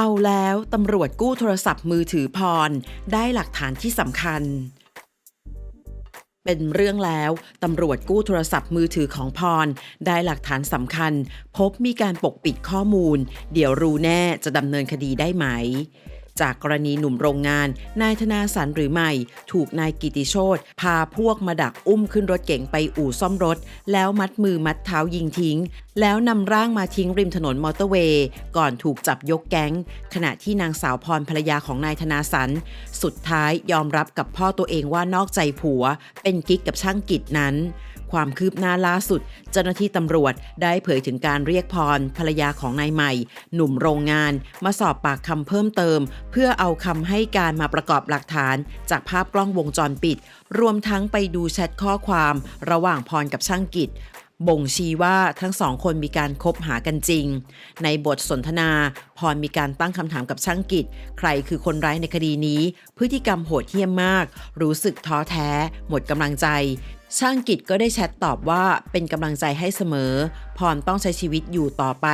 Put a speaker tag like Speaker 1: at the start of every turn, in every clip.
Speaker 1: เอาแล้วตำรวจกู้โทรศัพท์มือถือพร ได้หลักฐานที่สำคัญ เป็นเรื่องแล้วตำรวจกู้โทรศัพท์มือถือของพร ได้หลักฐานสำคัญ พบมีการปกปิดข้อมูล เดี๋ยวรู้แน่จะดำเนินคดีได้ไหม จากกรณีหนุ่มโรงงาน นายธนาสันหรือไม่ ถูกนายกิติโชตพาพวกมาดักอุ้มขึ้นรถเก๋งไปอู่ซ่อมรถ แล้วมัดมือมัดเท้ายิงทิ้ง แล้วนำร่างมาทิ้งริมถนนมอเตอร์เวย์ก่อนถูกจับยกแก๊ง ขณะที่นางสาวพรภรรยาของนายธนาสัน สุดท้ายยอมรับกับพ่อตัวเองว่านอกใจผัว เป็นกิ๊กกับช่างกิจนั้น ความคืบหน้าล่าสุด เจ้าหน้าที่ตำรวจได้เผยถึงการเรียกพรภรรยาของนายใหม่ หนุ่มโรงงาน มาสอบปากคำเพิ่มเติม เพื่อเอาคำให้การมาประกอบหลักฐาน จากภาพกล้องวงจรปิด รวมทั้งไปดูแชทข้อความระหว่างพรกับช่างกิจบ่งชี้ว่าทั้งสองคนมีการคบหากันจริง ในบทสนทนา พรมีการตั้งคำถามกับช่างกิจ ใครคือคนร้ายในคดีนี้ พฤติกรรมโหดเหี้ยมมาก รู้สึกท้อแท้ หมดกำลังใจ ช่างกิจก็ได้แชทตอบว่าเป็นกำลังใจให้เสมอ พรต้องใช้ชีวิตอยู่ต่อไป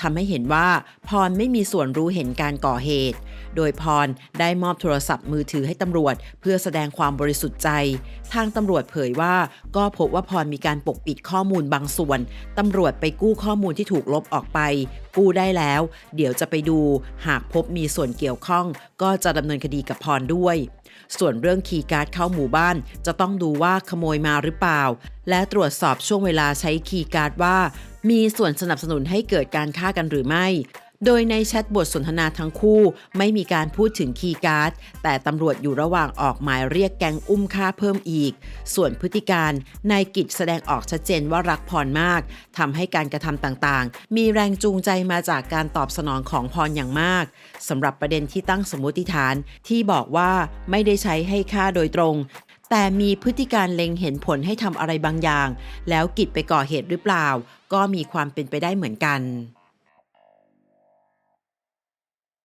Speaker 1: ทำให้เห็นว่าพรไม่มีส่วนรู้เห็นการก่อเหตุ โดยพรได้มอบโทรศัพท์มือถือให้ตำรวจ เพื่อแสดงความบริสุทธิ์ใจ ทางตำรวจเผยว่า ก็พบว่าพรมีการปกปิดข้อมูลบางส่วนตำรวจไปกู้ข้อมูลที่ถูกลบออกไป กู้ได้แล้ว เดี๋ยวจะไปดู หากพบมีส่วนเกี่ยวข้อง ก็จะดำเนินคดีกับพรด้วย ส่วนเรื่องคีย์การ์ดเข้าหมู่บ้าน จะต้องดูว่าขโมยมาหรือเปล่า และตรวจสอบช่วงเวลาใช้คีย์การ์ดว่า มีส่วนสนับสนุนให้เกิดการฆ่ากันหรือไม่ โดยในแชทบทสนทนาทั้งคู่ไม่มีการพูดถึงคีย์การ์ด แต่ตำรวจอยู่ระหว่างออกหมายเรียกแก๊งอุ้มฆ่าเพิ่มอีก ส่วนพฤติการนายกิจแสดงออกชัดเจนว่ารักพรมากทำให้การกระทำต่างๆ มีแรงจูงใจมาจากการตอบสนองของพรอย่างมากสำหรับประเด็นที่ตั้งสมมติฐานที่บอกว่าไม่ได้ใช้ให้ฆ่าโดยตรง แต่มีพฤติการเล็งเห็นผลให้ทำอะไรบางอย่าง แล้วกิดไปก่อเหตุหรือเปล่า ก็มีความเป็นไปได้เหมือนกัน